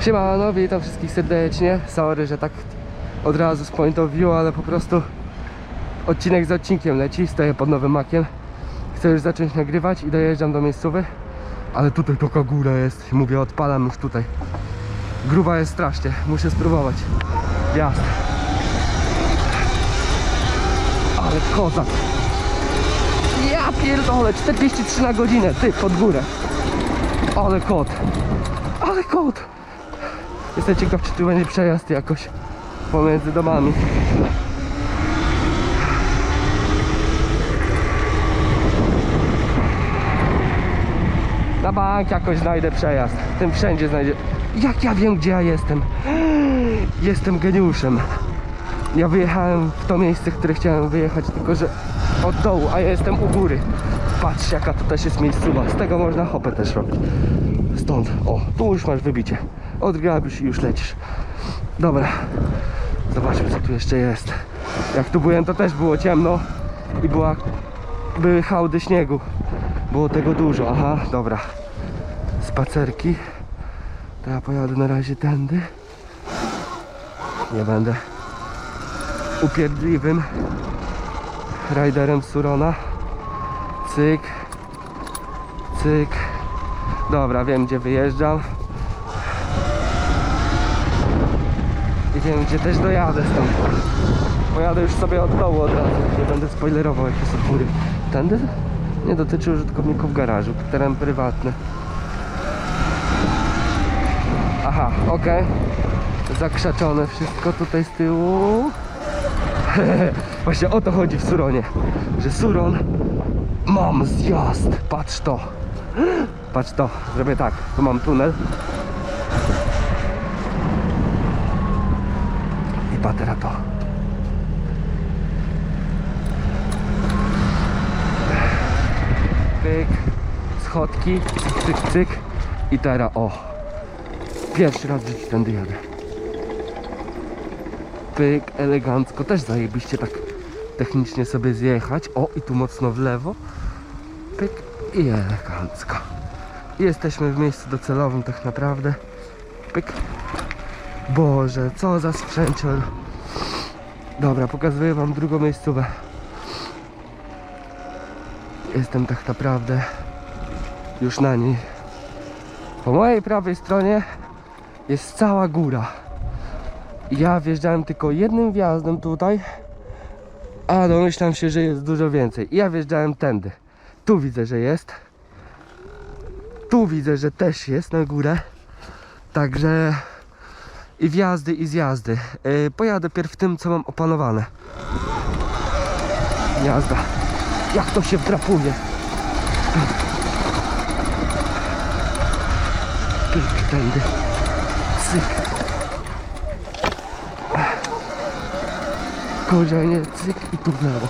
Siemano, witam wszystkich serdecznie. Sorry, że tak od razu z point of view, ale po prostu odcinek z odcinkiem leci. Stoję pod nowym makiem. Chcę już zacząć nagrywać i dojeżdżam do miejscowy. Ale tutaj taka góra jest. Mówię, odpalam już tutaj. Gruba jest strasznie. Muszę spróbować. Jasne. Ale kozak. Ja pierdolę, 43 na godzinę, ty, pod górę. Ale kot. Ale kot. Jestem ciekaw, czy tu będzie przejazd jakoś pomiędzy domami. Na bank jakoś znajdę przejazd. Tym wszędzie znajdzie. Jak ja wiem, gdzie ja jestem? Jestem geniuszem. Ja wyjechałem w to miejsce, które chciałem wyjechać, tylko że od dołu, a ja jestem u góry. Patrz, jaka to też jest miejscowa. Z tego można hopę też robić. Stąd, o, tu już masz wybicie. Odgrabisz i już lecisz. Dobra, zobaczmy, co tu jeszcze jest. Jak tu byłem, to też było ciemno i była, były hałdy śniegu. Było tego dużo. Aha, dobra. Spacerki. To ja pojadę na razie tędy. Nie będę upierdliwym riderem z Surona. Cyk. Cyk. Dobra, wiem gdzie wyjeżdżam. I wiem gdzie też dojadę stąd. Pojadę już sobie od dołu od razu. Nie będę spoilerował jakie są góry. Tędy? Nie dotyczy użytkowników garażu. Teren prywatny. Aha, okej. Zakrzaczone wszystko tutaj z tyłu. Właśnie o to chodzi w Suronie. Że Suron mam zjazd. Patrz to. Patrz to. Zrobię tak. Tu mam tunel. Patera to. Pyk. Schodki. Cyk, cyk. I teraz o. Pierwszy raz w życiu tędy jadę. Pyk, elegancko. Też zajebiście tak technicznie sobie zjechać. O, i tu mocno w lewo. Pyk i elegancko. Jesteśmy w miejscu docelowym tak naprawdę. Pyk. Boże, co za sprzęcior. Dobra, pokazuję wam drugą miejscówę. Jestem tak naprawdę już na niej. Po mojej prawej stronie jest cała góra. Ja wjeżdżałem tylko jednym wjazdem tutaj, a domyślam się, że jest dużo więcej. Ja wjeżdżałem tędy. Tu widzę, że jest. Tu widzę, że też jest na górę. Także i wjazdy, i zjazdy. Yy, pojadę pierw tym, co mam opanowane. Jazda. Jak to się wdrapuje. Pyk, tędy. Cyk. Korzenie, cyk i tu lewo.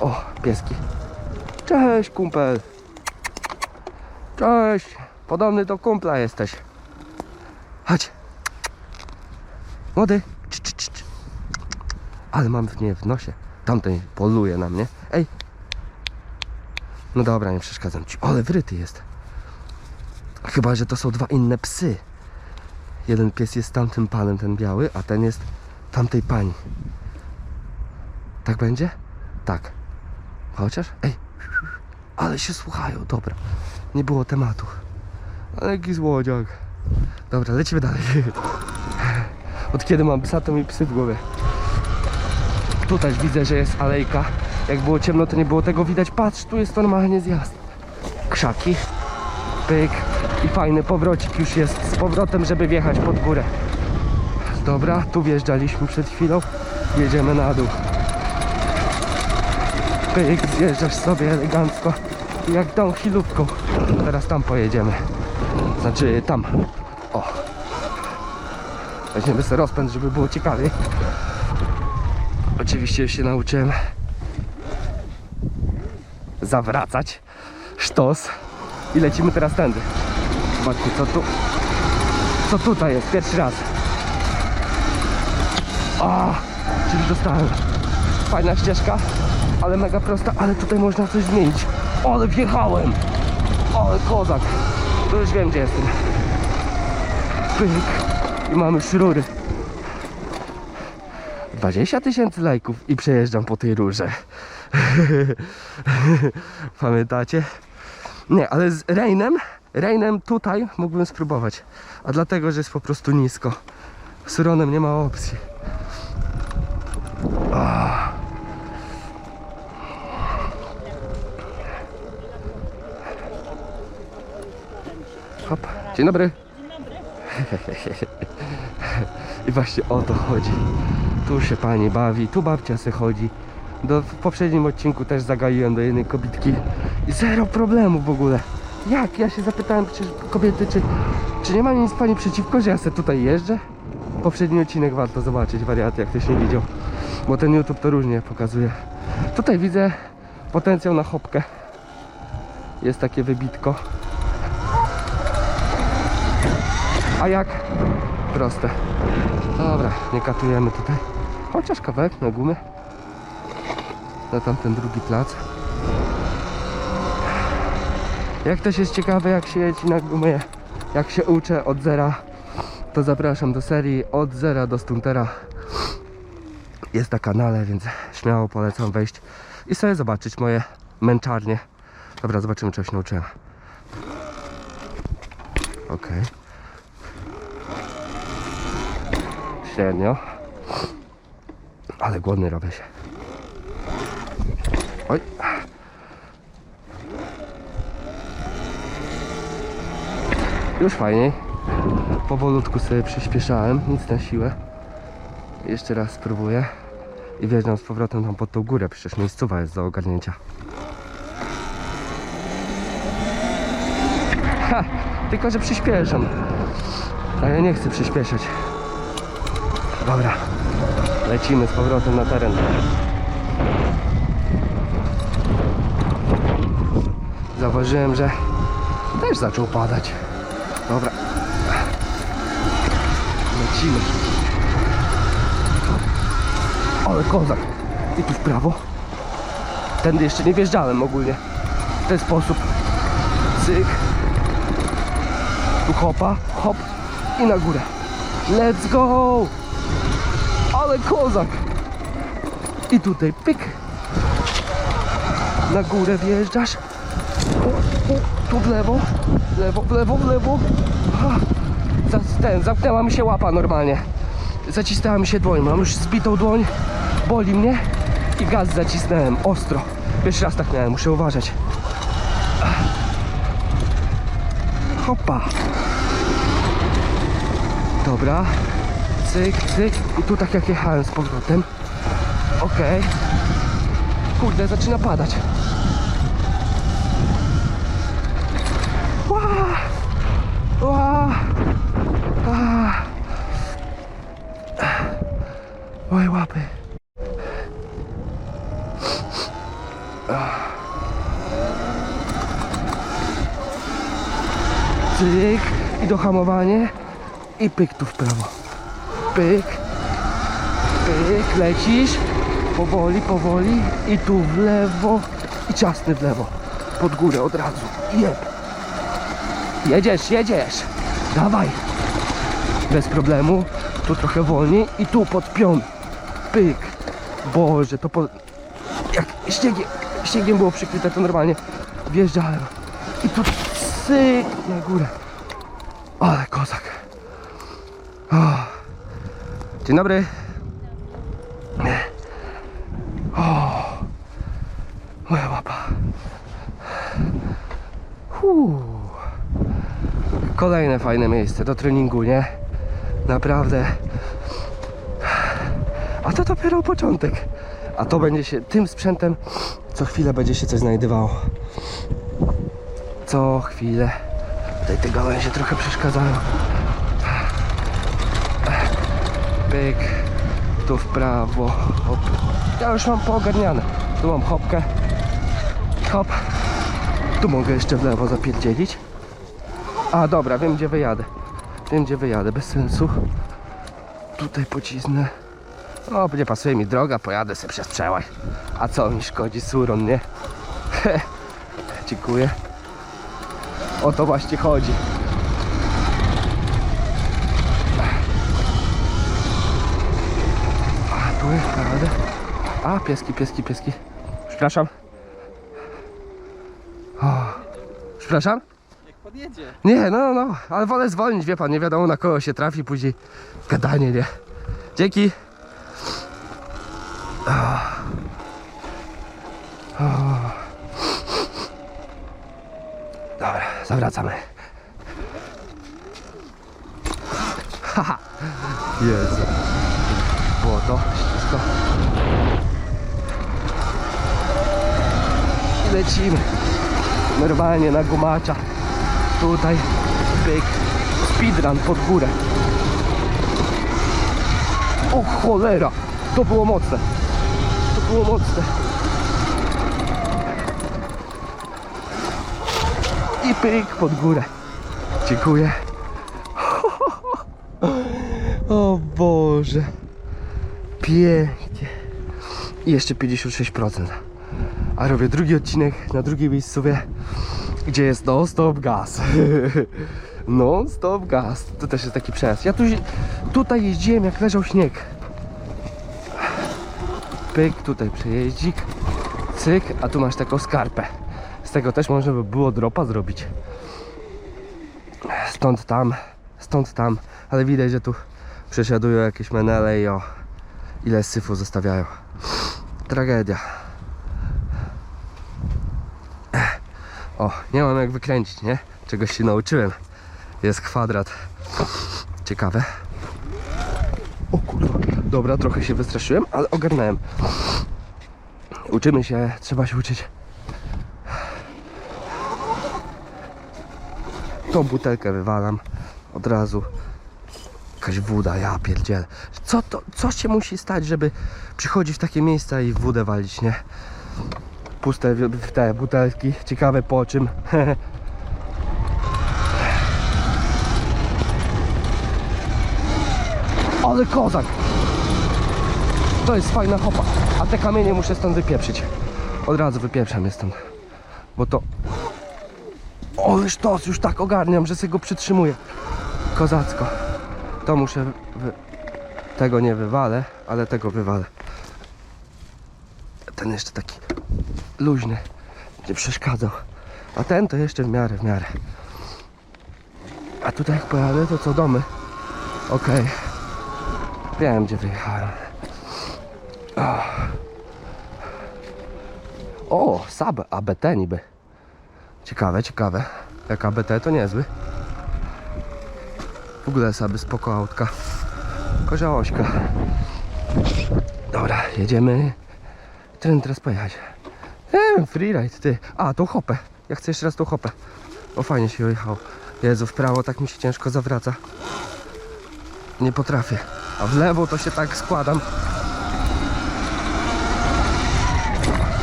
O, pieski. Cześć, kumpel. Cześć. Podobny do kumpla jesteś. Młody. Cz, cz, cz. Ale mam w nie w nosie. Tamten poluje na mnie. Ej. No dobra, nie przeszkadzam ci. Ale wryty jest. Chyba, że to są dwa inne psy. Jeden pies jest tamtym panem, ten biały, a ten jest tamtej pani. Tak będzie? Tak. Chociaż? Ej. Ale się słuchają, dobra. Nie było tematu. Ale jaki złodziak. Dobra, lecimy dalej. Od kiedy mam psa, to mi psy w głowie. Tutaj widzę, że jest alejka. Jak było ciemno, to nie było tego widać. Patrz, tu jest normalnie zjazd. Krzaki. Pyk. I fajny powrocik już jest z powrotem, żeby wjechać pod górę. Dobra, tu wjeżdżaliśmy przed chwilą. Jedziemy na dół. Pyk, zjeżdżasz sobie elegancko. Jak tą chwilówką. Teraz tam pojedziemy. Znaczy tam. O. Weźmiemy sobie rozpęd, żeby było ciekawiej. Oczywiście już się nauczyłem zawracać. Sztos. I lecimy teraz tędy. Zobaczcie co tu. Co tutaj jest? Pierwszy raz. O! Czyli dostałem. Fajna ścieżka, ale mega prosta, ale tutaj można coś zmienić. Ale wjechałem! Ale kozak! To już wiem gdzie jestem. pyk i mamy już rury. 20 tysięcy lajków i przejeżdżam po tej rurze. Pamiętacie? Nie, ale z Rainem, Rainem tutaj mógłbym spróbować. A dlatego, że jest po prostu nisko. Z Ronem nie ma opcji. Ah. Hop, dzień dobry. I właśnie o to chodzi. Tu się pani bawi, tu babcia se chodzi. Do, w poprzednim odcinku też zagaiłem do jednej kobitki i zero problemu w ogóle. Jak? Ja się zapytałem przecież kobiety, czy, czy nie ma nic pani przeciwko, że ja se tutaj jeżdżę? Poprzedni odcinek warto zobaczyć, wariaty, jak ktoś nie widział. Bo ten YouTube to różnie pokazuje. Tutaj widzę potencjał na hopkę. Jest takie wybitko. A jak? Proste. Dobra, nie katujemy tutaj. Chociaż kawałek na gumę. Na tamten drugi plac. Jak ktoś jest ciekawy jak się jeździ na gumę, jak się uczę od zera, to zapraszam do serii od zera do stuntera. Jest na kanale, więc śmiało polecam wejść i sobie zobaczyć moje męczarnie. Dobra, zobaczymy czego się nauczyłem. Okej. Średnio. Ale głodny robię się. Oj. Już fajniej. Powolutku sobie przyspieszałem, nic na siłę. Jeszcze raz spróbuję. I wjeżdżam z powrotem tam pod tą górę, przecież miejscowa jest do ogarnięcia. Ha! Tylko, że przyspieszam. A ja nie chcę przyspieszać. Dobra. Lecimy z powrotem na teren. Zauważyłem, że też zaczął padać. Dobra. Lecimy. Ale kozak. I tu w prawo. Tędy jeszcze nie wjeżdżałem ogólnie. W ten sposób. Cyk. Tu hopa, hop i na górę. Let's go! Ale kozak! I tutaj pyk. Na górę wjeżdżasz. O, o, tu w lewo, w lewo, w lewo, w lewo. Ha. Ten, zamknęła mi się łapa normalnie. Zacisnęła mi się dłoń. Mam już zbitą dłoń. Boli mnie. I gaz zacisnąłem ostro. Pierwszy raz tak miałem, muszę uważać. Hopa. Dobra. Cyk, cyk. I tu tak jak jechałem z powrotem. Okej. Kurde, zaczyna padać. Ła! Ła! Oj, łapy. Cyk. I dohamowanie. I pyk tu w prawo. Pyk. Pyk. Lecisz. Powoli, powoli. I tu w lewo. I ciasny w lewo. Pod górę od razu. Jeb. Jedziesz, jedziesz. Dawaj. Bez problemu. Tu trochę wolniej. I tu pod pion. Pyk. Boże, to po... Jak śniegiem, śniegiem było przykryte, to normalnie wjeżdżałem. I tu cyk na górę. Ale kozak. Dzień dobry. O. Moja łapa. Huu. Kolejne fajne miejsce do treningu, nie? Naprawdę. A to dopiero początek. A to będzie się tym sprzętem co chwilę będzie się coś znajdowało. Co chwilę. Tutaj te gałęzie trochę przeszkadzają. Pyk. Tu w prawo. Hop. Ja już mam poogarniane. Tu mam hopkę. Hop. Tu mogę jeszcze w lewo zapierdzielić. A dobra, wiem gdzie wyjadę. Wiem gdzie wyjadę, bez sensu. Tutaj pocisnę. O, nie pasuje mi droga, pojadę sobie przez przełaj. A co mi szkodzi, suron, nie? Dziękuję. O to właśnie chodzi. A, pieski, pieski, pieski. Przepraszam. O, przepraszam? Jak podjedzie. Nie, no, no, ale wolę zwolnić, wie pan, nie wiadomo na kogo się trafi, później gadanie, nie? Dzięki. O. O. Dobra, zawracamy. Haha. Jezu. Błoto, ślisko. I lecimy. Normalnie na gumacza. Tutaj pyk. Speedrun pod górę. O cholera! To było mocne. To było mocne. I pyk pod górę. Dziękuję. O Boże. Pięknie. I jeszcze 56%. A robię drugi odcinek na drugiej miejscowie, gdzie jest non-stop gaz. non-stop gaz. To też jest taki przejazd. Ja tu, tutaj jeździłem jak leżał śnieg. Pyk, tutaj przejeździk. Cyk, a tu masz taką skarpę. Z tego też można by było dropa zrobić. Stąd tam, stąd tam. Ale widać, że tu przesiadują jakieś menele i o ile syfu zostawiają. Tragedia. O, nie mam jak wykręcić, nie? Czegoś się nauczyłem. Jest kwadrat. Ciekawe. O kurwa. Dobra, trochę się wystraszyłem, ale ogarnąłem. Uczymy się, trzeba się uczyć. Tą butelkę wywalam od razu. Jakaś woda, ja pierdzielę. Co to, co się musi stać, żeby przychodzić w takie miejsca i w wódę walić, nie? Puste w te butelki. Ciekawe po czym. Ale kozak! To jest fajna hopa. A te kamienie muszę stąd wypieprzyć. Od razu wypieprzam je stąd. Bo to... O, już to, już tak ogarniam, że sobie go przytrzymuję. Kozacko. To muszę... Wy... Tego nie wywalę, ale tego wywalę. Ten jeszcze taki luźny. Nie przeszkadzał. A ten to jeszcze w miarę, w miarę. A tutaj jak pojadę, to co domy? Okej. Wiem, gdzie wyjechałem. O sab ABT niby. Ciekawe, ciekawe. Jak ABT to niezły. W ogóle saby spoko autka. Koziołośka. Dobra, jedziemy. Którym teraz pojechać? Wiem, freeride, ty. A, tą hopę. Ja chcę jeszcze raz tą hopę. O, fajnie się jechało. Jezu, w prawo tak mi się ciężko zawraca. Nie potrafię. A w lewo to się tak składam.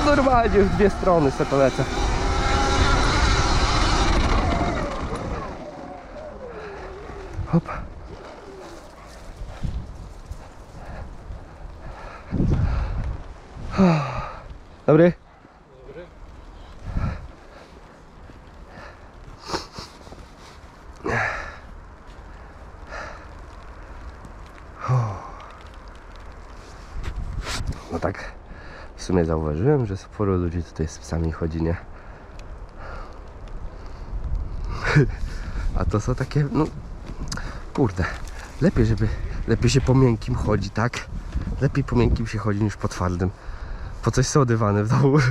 Normalnie w dwie strony se to lecę. Hop. Dobry. No tak, w sumie zauważyłem, że sporo ludzi tutaj z psami chodzi, nie? A to są takie, no, kurde, lepiej, żeby, lepiej się po miękkim chodzi, tak? Lepiej po miękkim się chodzi niż po twardym. Po coś są dywany w domu.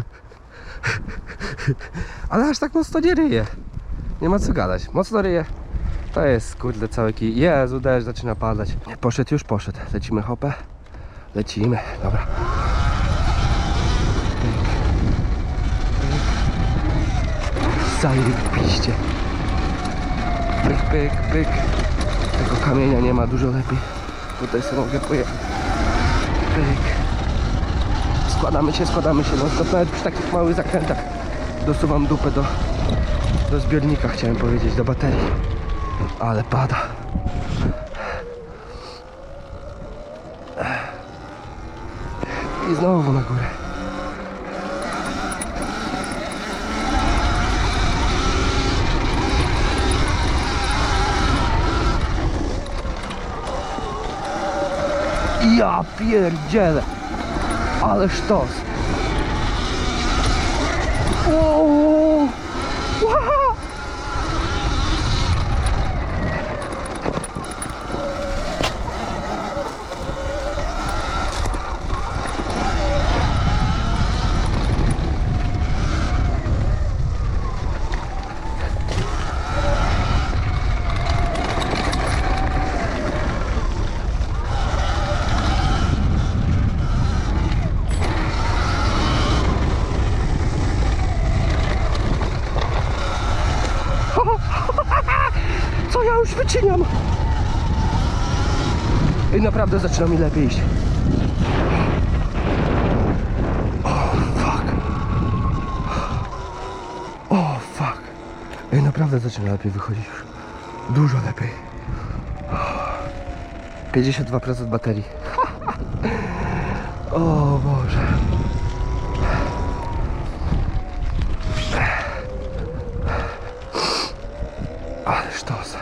Ale aż tak mocno nie ryje. Nie ma co gadać. Mocno ryje. To jest, kurde, cały kij. Jezu, deszcz zaczyna padać. Poszedł już, poszedł. Lecimy hopę. Lecimy, dobra. Zajebiście. Pyk, pyk, pyk. Tego kamienia nie ma dużo lepiej. Tutaj sobie mogę pojechać. Pyk. Składamy się, składamy się. No to nawet przy takich małych zakrętach dosuwam dupę do, do zbiornika, chciałem powiedzieć, do baterii. Ale pada. I znowu na górę. Ja pierdzielę. Ale sztos. Wow. Co ja już wyciniam? I naprawdę zaczyna mi lepiej iść. O fuck. O fuck. Ej, naprawdę zaczyna lepiej wychodzić już. Dużo lepiej. 52% baterii. O Boże. Ale sztos.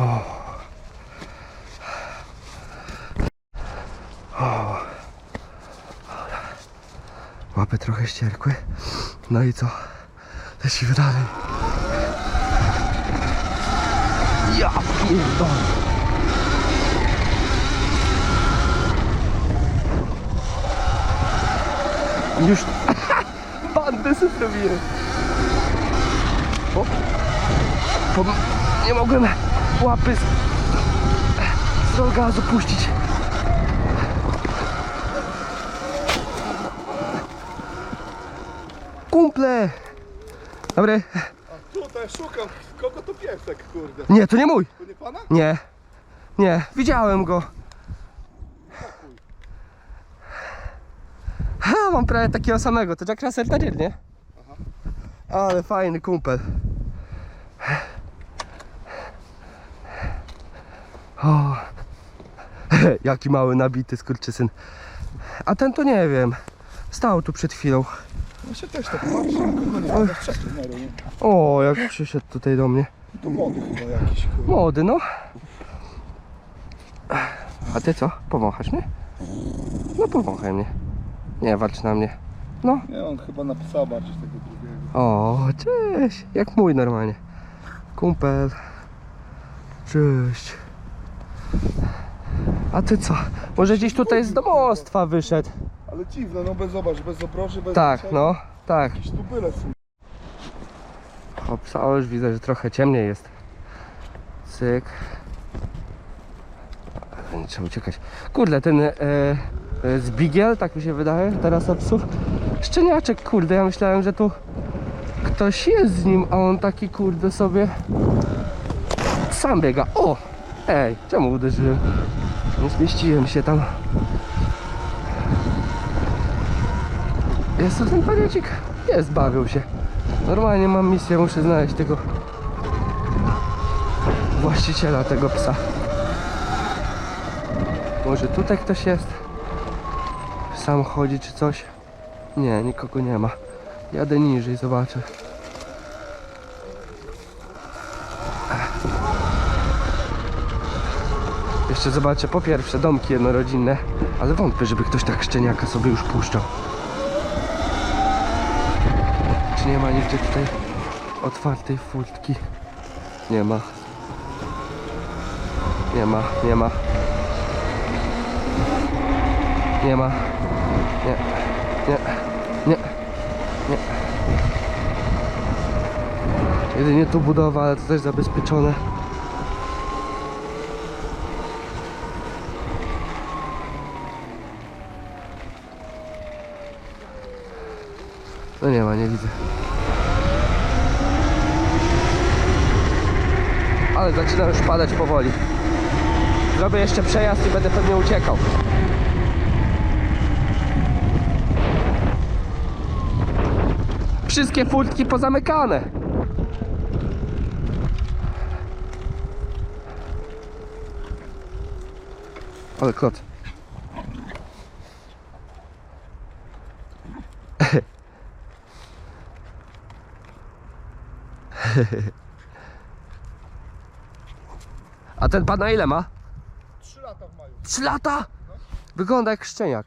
O. O. Łapy trochę ścierkły. No i co? Lecimy dalej. Ja pierdolę. Już bandę sobie zrobiłem. O. Po, nie mogłem łapy z, z roll gazu Kumple! Dobry. Tutaj szukam, kogo to piesek, kurde. Nie, to nie mój. To nie pana? Nie. Nie, widziałem go. Ha, mam prawie takiego samego. To Jack Russell Terrier, nie? Ale fajny kumpel. O. Jaki mały nabity skurczysyn. A ten to nie wiem. Stał tu przed chwilą. No się też tak patrzy, kogo nie ma. O, jak przyszedł tutaj do mnie. To młody chyba jakiś, kurde. Młody, no. A ty co? Powąchasz mnie? No powąchaj mnie. Nie walcz na mnie. No. Nie, on chyba na psa bardziej tego drugiego. O, cześć. Jak mój normalnie. Kumpel. Cześć. A ty co? Może gdzieś tutaj z domostwa wyszedł? Ale dziwne, no bez zobacz, bez obroży, bez Tak, niczego. no. Tak. Jakiś tu byle są. O, psa, o, już widzę, że trochę ciemniej jest. Cyk. Ale Nie trzeba uciekać. Kurde, ten e, e, zbigiel, tak mi się wydaje, teraz od psów. Szczeniaczek, kurde, ja myślałem, że tu ktoś jest z nim, a on taki, kurde, sobie sam biega. O! Ej, czemu uderzyłem? Nie zmieściłem się tam. Jest tu ten paniecik? Jest, bawił się. Normalnie mam misję, muszę znaleźć tego właściciela tego psa. Może tutaj ktoś jest? Sam chodzi czy coś? Nie, nikogo nie ma. Jadę niżej, zobaczę. Jeszcze zobaczę po pierwsze domki jednorodzinne, ale wątpię, żeby ktoś tak szczeniaka sobie już puszczał. Czy nie ma nigdzie tutaj otwartej furtki? Nie ma. Nie ma, nie ma. Nie ma. Nie, nie, nie, nie. Jedynie tu budowa, ale to też zabezpieczone. No nie ma, nie widzę. Ale zaczyna już padać powoli. Zrobię jeszcze przejazd i będę pewnie uciekał. Wszystkie furtki pozamykane. Ale kot. A ten pan na ile ma? 3 lata w maju. 3 lata? Wygląda jak szczeniak.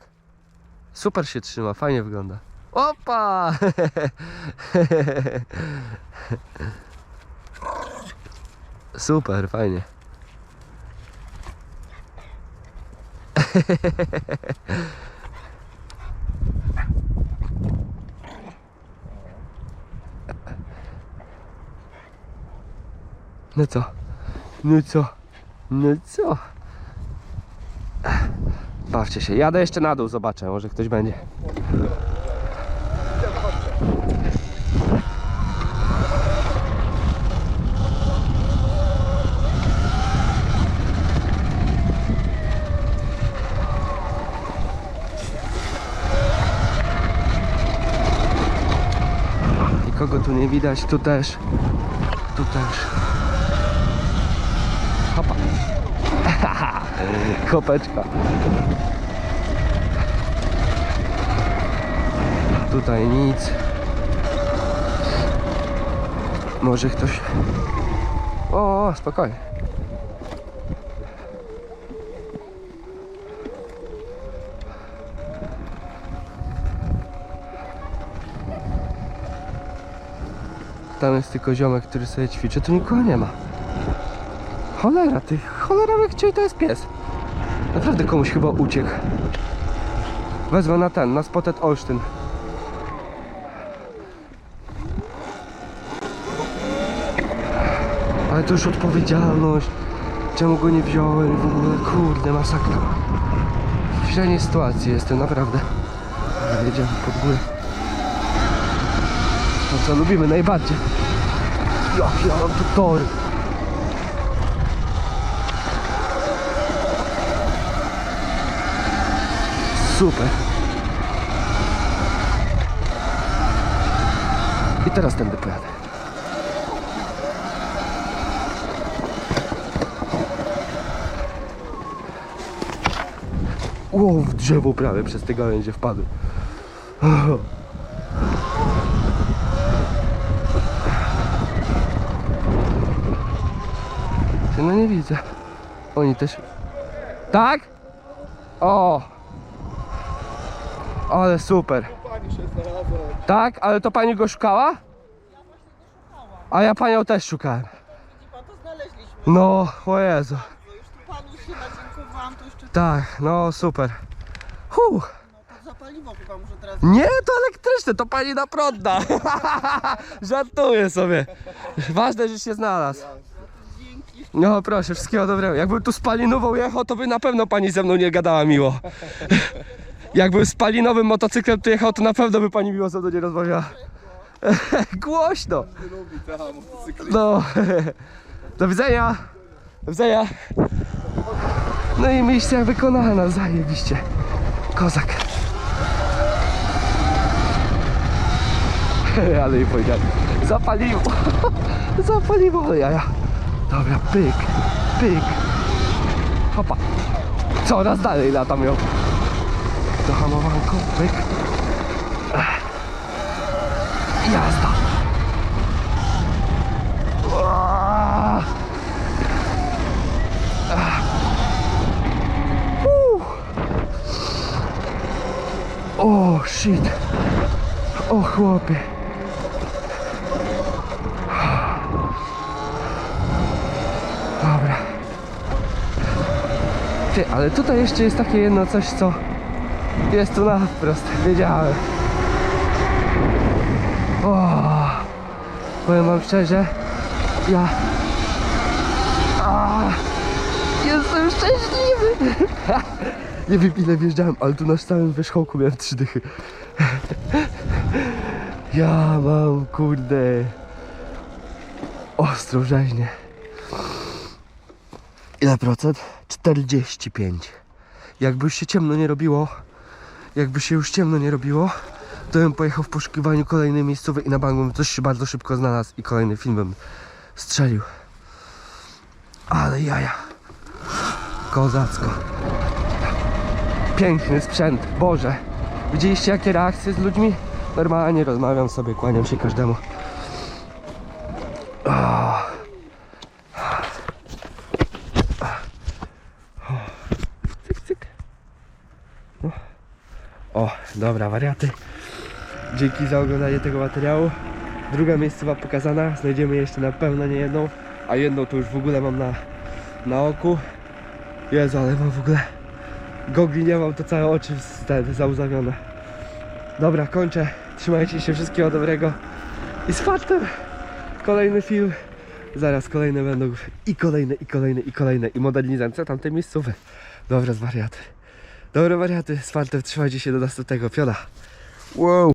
Super się trzyma, fajnie wygląda. Opa! Super, fajnie. No co? No co? No co? Bawcie się. Jadę jeszcze na dół, zobaczę, może ktoś będzie. Nikogo tu nie widać, tu też. Tu też. Kopeczka. Tutaj nic. Może ktoś. O, spokojnie. Tam jest tylko ziomek, który sobie ćwiczy, tu nikogo nie ma. Cholera, ty, cholera cię to jest pies. Naprawdę komuś chyba uciekł. Wezmę na ten, na Spotted Olsztyn. Ale to już odpowiedzialność. Czemu go nie wziąłem? W ogóle, kurde, masakra. W średniej sytuacji jestem, naprawdę. Jedziemy pod górę. To co lubimy najbardziej. Jak ja mam tu tory. Super. I teraz tędy pojadę. Ło, w drzewo prawie przez te gałęzie wpadły. No nie widzę. Oni też. Tak? O! Ale super. Tak? Ale to pani go szukała? A ja panią też szukałem. No, o Jezu. No już tu panu się nadziękowałam, to jeszcze Tak, no super. Huh. no, to za paliwo chyba może teraz. Nie, to elektryczne, to pani na prąd da. Żartuję sobie. Ważne, że się znalazł. Dzięki. No proszę, wszystkiego dobrego. Jakbym tu spalinową jechał, to by na pewno pani ze mną nie gadała miło. Jakbym spalinowym motocyklem tu jechał, to na pewno by pani miło ze mną nie rozmawiała. Głośno. No. Do widzenia. Do widzenia. No i misja wykonana, zajebiście. Kozak. Ale i powiedziałem. Zapaliło. Zapaliło, jaja. Dobra, pyk, pyk. Hopa. Coraz dalej latam ją. Do hamowanko, pyk. Jazda. O, shit. O, chłopie. Dobra. Ty, ale tutaj jeszcze jest takie jedno coś, co jest tu na wprost. Wiedziałem. O, powiem wam szczerze, ja a, jestem szczęśliwy. Nie wiem ile wjeżdżałem, ale tu na stałym wierzchołku miałem trzy dychy. Ja mam kurde ostro rzeźnie. Ile procent? 45. Jakby już się ciemno nie robiło, jakby się już ciemno nie robiło, to bym pojechał w poszukiwaniu kolejnej miejscowej i na bank bym coś bardzo szybko znalazł i kolejny film bym strzelił. Ale jaja. Kozacko. Piękny sprzęt, Boże. Widzieliście jakie reakcje z ludźmi? Normalnie rozmawiam sobie, kłaniam się każdemu. Dobra, wariaty. Dzięki za oglądanie tego materiału. Druga miejscowa pokazana. Znajdziemy jeszcze na pewno nie jedną, a jedną to już w ogóle mam na, na oku. Jezu, ale mam w ogóle gogli nie mam, to całe oczy wstęp zauzawione. Dobra, kończę. Trzymajcie się, wszystkiego dobrego. I z fartem kolejny film. Zaraz kolejne będą i kolejne, i kolejne, i kolejne. I modernizacja tamtej miejscowej. Dobra, wariaty. Dobre wariaty, z fartem trzymajcie się do następnego. Piona. Wow.